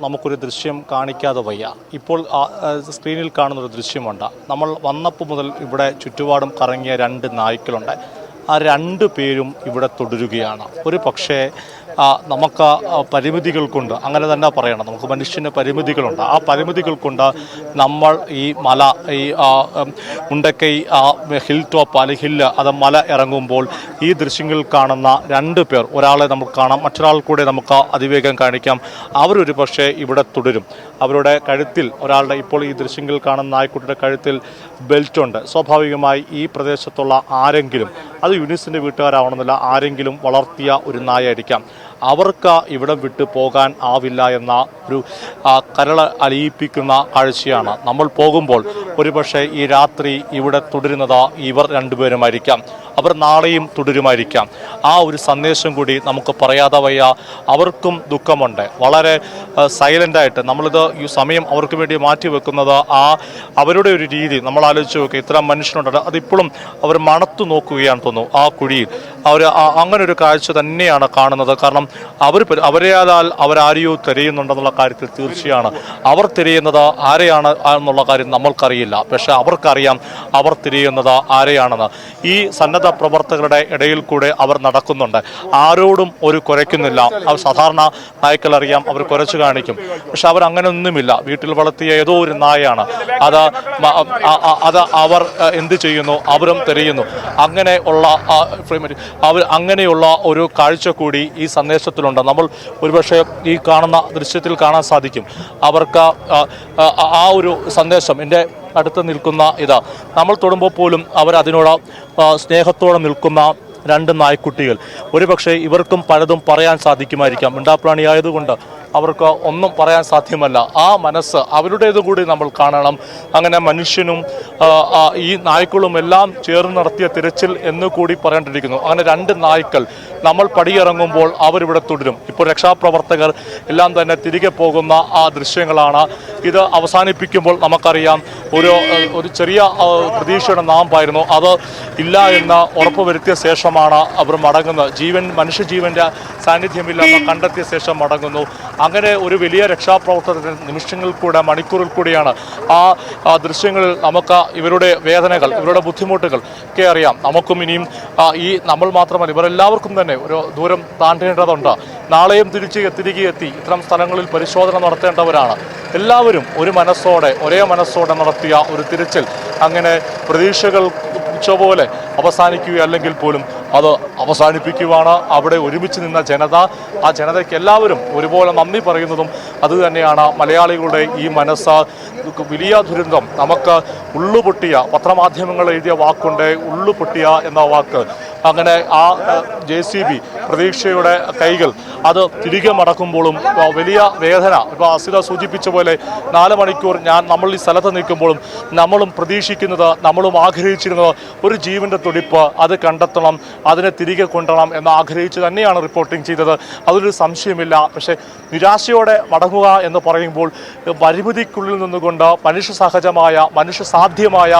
നമുക്കൊരു ദൃശ്യം കാണിക്കാതെ വയ്യ. ഇപ്പോൾ സ്ക്രീനിൽ കാണുന്ന ഒരു ദൃശ്യമുണ്ട്. നമ്മൾ വന്നപ്പോൾ മുതൽ ഇവിടെ ചുറ്റുപാടും കറങ്ങിയ രണ്ട് നായ്ക്കളുണ്ട്. ആ രണ്ട് പേരും ഇവിടെ തുടരുകയാണ്. ഒരു പക്ഷേ നമുക്ക് പരിമിതികൾ കൊണ്ട് അങ്ങനെ തന്നെ പറയണം. നമുക്ക് മനുഷ്യന് പരിമിതികളുണ്ട്. ആ പരിമിതികൾ കൊണ്ട് നമ്മൾ ഈ മല ഈ മുണ്ടക്കൈ ഹിൽ ടോപ്പ് അല്ലെങ്കിൽ ഹില്ല് അത് മല ഇറങ്ങുമ്പോൾ ഈ ദൃശ്യങ്ങൾ കാണുന്ന രണ്ട് പേർ ഒരാളെ നമുക്ക് കാണാം മറ്റൊരാൾ കൂടെ നമുക്ക് അതിവേഗം കാണിക്കാം. അവരൊരു പക്ഷേ ഇവിടെ തുടരും. അവരുടെ കഴുത്തിൽ ഒരാളുടെ ഇപ്പോൾ ഈ ദൃശ്യങ്ങൾ കാണുന്ന നായ്ക്കുട്ടിയുടെ കഴുത്തിൽ ബെൽറ്റ് ഉണ്ട്. സ്വാഭാവികമായി ഈ പ്രദേശത്തുള്ള ആരെങ്കിലും അത് യുനിസിന്റെ വീട്ടുകാരാവണമെന്നില്ല ആരെങ്കിലും വളർത്തിയ ഒരു നായായിരിക്കാം. അവർക്ക് ഇവിടം വിട്ടു പോകാൻ ആവില്ല എന്ന ഒരു കരള അലിയിപ്പിക്കുന്ന കാഴ്ചയാണ്. നമ്മൾ പോകുമ്പോൾ ഒരുപക്ഷെ ഈ രാത്രി ഇവിടെ തുടരുന്നത് ഇവർ രണ്ടുപേരുമായിരിക്കാം. അവർ നാളെയും തുടരുമായിരിക്കാം. ആ ഒരു സന്ദേശം കൂടി നമുക്ക് പറയാതെ വയ്യ. അവർക്കും ദുഃഖമുണ്ട്. വളരെ സൈലന്റായിട്ട് നമ്മളിത് ഈ സമയം അവർക്ക് വേണ്ടി മാറ്റി വെക്കുന്നത് ആ അവരുടെ ഒരു രീതി നമ്മൾ ആലോചിച്ച് നോക്കുക ഇത്ര മനുഷ്യനുണ്ട്. അതിപ്പോഴും അവർ മണത്തു നോക്കുകയാണ് തോന്നുന്നു ആ കുഴിയിൽ. അവർ അങ്ങനെ ഒരു കാഴ്ച തന്നെയാണ് കാണുന്നത്. കാരണം അവർ അവരെയാൽ അവരാരെയോ തിരയുന്നുണ്ടെന്നുള്ള കാര്യത്തിൽ തീർച്ചയാണ്. അവർ തിരയുന്നത് ആരെയാണ് എന്നുള്ള കാര്യം നമ്മൾക്കറിയില്ല. പക്ഷേ അവർക്കറിയാം. അവർ തിരയുന്നത് ആരെയാണെന്ന്. ഈ സന്നദ്ധ പ്രവർത്തകരുടെ ഇടയിൽ കൂടെ അവർ നടക്കുന്നുണ്ട്. ആരോടും ഒരു കുരയ്ക്കുന്നില്ല അവർ സാധാരണ നായ്ക്കൾ അറിയാം അവർ കുരച്ചു കാണിക്കും. പക്ഷെ അവർ അങ്ങനെ ഒന്നുമില്ല വീട്ടിൽ വളർത്തിയ ഏതോ ഒരു നായയാണ് അത് അത് അവർ എന്ത് ചെയ്യുന്നു? അവരും തെരയുന്നു. അങ്ങനെ ഉള്ള അവർ അങ്ങനെയുള്ള ഒരു കാഴ്ച കൂടി ഈ സന്ദേശത്തിലുണ്ട്. നമ്മൾ ഒരുപക്ഷെ ഈ കാണുന്ന ദൃശ്യത്തിൽ കാണാൻ സാധിക്കും. അവർക്ക് ആ ഒരു സന്ദേശം എന്റെ അടുത്ത് നിൽക്കുന്ന ഇത്. നമ്മൾ തൊടുമ്പോൾ പോലും അവർ അതിനോട് സ്നേഹത്തോടെ നിൽക്കുന്ന രണ്ട് നായ്ക്കുട്ടികൾ. ഒരുപക്ഷെ ഇവർക്കും പലതും പറയാൻ സാധിക്കുമായിരിക്കാം. മിണ്ടാപ്രാണിയായതുകൊണ്ട് അവർക്ക് ഒന്നും പറയാൻ സാധ്യമല്ല. ആ മനസ്സ് അവരുടേത് കൂടി നമ്മൾ കാണണം. അങ്ങനെ മനുഷ്യനും ഈ നായ്ക്കളും എല്ലാം ചേർന്ന് നടത്തിയ തിരച്ചിൽ എന്ന് കൂടി പറയേണ്ടിയിരിക്കുന്നു. അങ്ങനെ രണ്ട് നായ്ക്കൾ നമ്മൾ പടിയിറങ്ങുമ്പോൾ അവരിവിടെ തുടരും. ഇപ്പോൾ രക്ഷാപ്രവർത്തകർ എല്ലാം തന്നെ തിരികെ പോകുന്ന ആ ദൃശ്യങ്ങളാണ്. ഇത് അവസാനിപ്പിക്കുമ്പോൾ നമുക്കറിയാം ഒരു ഒരു ചെറിയ പ്രതീക്ഷയുടെ നാമ്പായിരുന്നു. അത് ഇല്ല എന്ന് ഉറപ്പുവരുത്തിയ ശേഷമാണ് അവർ മടങ്ങുന്നത്. ജീവൻ മനുഷ്യജീവന്റെ സാന്നിധ്യമില്ലെന്ന് കണ്ടെത്തിയ ശേഷം മടങ്ങുന്നു. അങ്ങനെ ഒരു വലിയ രക്ഷാപ്രവർത്തനത്തിന് നിമിഷങ്ങളിൽ കൂടെ മണിക്കൂറിൽ കൂടിയാണ് ആ ദൃശ്യങ്ങളിൽ നമുക്ക് ഇവരുടെ വേദനകൾ ഇവരുടെ ബുദ്ധിമുട്ടുകൾ ഒക്കെ അറിയാം. നമുക്കും ഇനിയും ഈ നമ്മൾ മാത്രമല്ല ഇവരെല്ലാവർക്കും തന്നെ ഒരു ദൂരം താണ്ടേണ്ടതുണ്ട്. നാളെയും തിരിച്ച് തിരികെ എത്തി. ഇത്തരം സ്ഥലങ്ങളിൽ പരിശോധന നടത്തേണ്ടവരാണ്. എല്ലാവരും ഒരു മനസ്സോടെ ഒരേ മനസ്സോടെ നടത്തിയ ഒരു തിരച്ചിൽ. അങ്ങനെ പ്രതീക്ഷകൾ പോലെ അവസാനിക്കുക അല്ലെങ്കിൽ പോലും അത് അവസാനിപ്പിക്കുവാണ് അവിടെ ഒരുമിച്ച് നിന്ന ജനത. ആ ജനതയ്ക്ക് എല്ലാവരും ഒരുപോലെ നന്ദി പറയുന്നതും അതുതന്നെയാണ് മലയാളികളുടെ ഈ മനസ്സ്. വലിയ ദുരന്തം. നമുക്ക് ഉള്ളുപൊട്ടിയ പത്രമാധ്യമങ്ങൾ എഴുതിയ വാക്കുണ്ട് ഉള്ളുപൊട്ടിയ എന്ന വാക്ക്. അങ്ങനെ ആ ജെ സി ബി പ്രതീക്ഷയുടെ കൈകൾ അത് തിരികെ മടക്കുമ്പോഴും വലിയ വേദന ഇപ്പോൾ അസിത സൂചിപ്പിച്ച പോലെ നാല് മണിക്കൂർ ഞാൻ നമ്മൾ ഈ സ്ഥലത്ത് നിൽക്കുമ്പോഴും നമ്മളും പ്രതീക്ഷിക്കുന്നത് നമ്മളും ആഗ്രഹിച്ചിരുന്നത് ഒരു ജീവന്റെ തുടിപ്പ് അത് കണ്ടെത്തണം അതിനെ തിരികെ കൊണ്ടുവരണം എന്ന് ആഗ്രഹിച്ച് തന്നെയാണ് റിപ്പോർട്ടിംഗ് ചെയ്തത്. അതൊരു സംശയമില്ല. പക്ഷേ നിരാശയോടെ മടങ്ങുക എന്ന് പറയുമ്പോൾ പരിമിതിക്കുള്ളിൽ നിന്നുകൊണ്ട് മനുഷ്യ സഹജമായ മനുഷ്യ സാധ്യമായ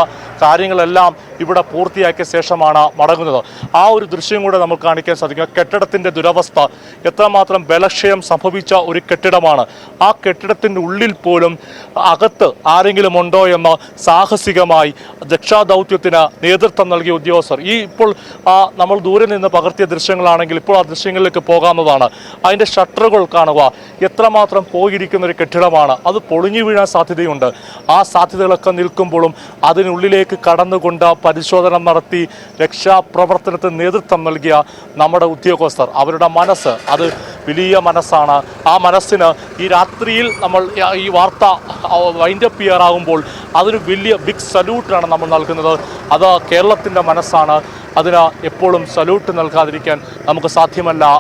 കാര്യങ്ങളെല്ലാം ഇവിടെ പൂർത്തിയാക്കിയ ശേഷമാണ് മടങ്ങുന്നത്. ആ ഒരു ദൃശ്യം കൂടെ നമുക്ക് കാണിക്കാൻ സാധിക്കും. കെട്ടിടത്തിന്റെ ദുരവസ്ഥ എത്രമാത്രം ബലക്ഷയം സംഭവിച്ച ഒരു കെട്ടിടമാണ്. ആ കെട്ടിടത്തിന്റെ ഉള്ളിൽ പോലും അകത്ത് ആരെങ്കിലും ഉണ്ടോ എന്ന് സാഹസികമായി രക്ഷാദൗത്യത്തിന് നേതൃത്വം നൽകിയ ഉദ്യോഗസ്ഥർ. ഈ ഇപ്പോൾ നമ്മൾ ദൂരെ നിന്ന് പകർത്തിയ ദൃശ്യങ്ങളാണെങ്കിൽ ഇപ്പോൾ ആ ദൃശ്യങ്ങളിലേക്ക് പോകാവുന്നതാണ്. അതിന്റെ ഷട്ടറുകൾ കാണുക എത്രമാത്രം പോയിരിക്കുന്ന ഒരു കെട്ടിടമാണ്. അത് പൊളിഞ്ഞു വീഴാൻ സാധ്യതയുണ്ട്. ആ സാധ്യതകളൊക്കെ നിൽക്കുമ്പോഴും അതിനുള്ളിലേക്ക് കടന്നുകൊണ്ട് പരിശോധന നടത്തി രക്ഷാപ്രവർത്തനത്തിന് നേതൃത്വം നൽകിയ നമ്മുടെ ഉദ്യോഗസ്ഥർ. അവരുടെ മനസ്സ് അത് വലിയ മനസ്സാണ്. ആ മനസ്സിന് ഈ രാത്രിയിൽ നമ്മൾ ഈ വാർത്ത വൈൻഡപ്പ് ചെയ്യാറാകുമ്പോൾ അതൊരു വലിയ ബിഗ് സല്യൂട്ടാണ് നമ്മൾ നൽകുന്നത്. അത് കേരളത്തിന്റെ മനസ്സാണ്. അതിന് എപ്പോഴും സല്യൂട്ട് നൽകാതിരിക്കാൻ നമുക്ക് സാധ്യമല്ല.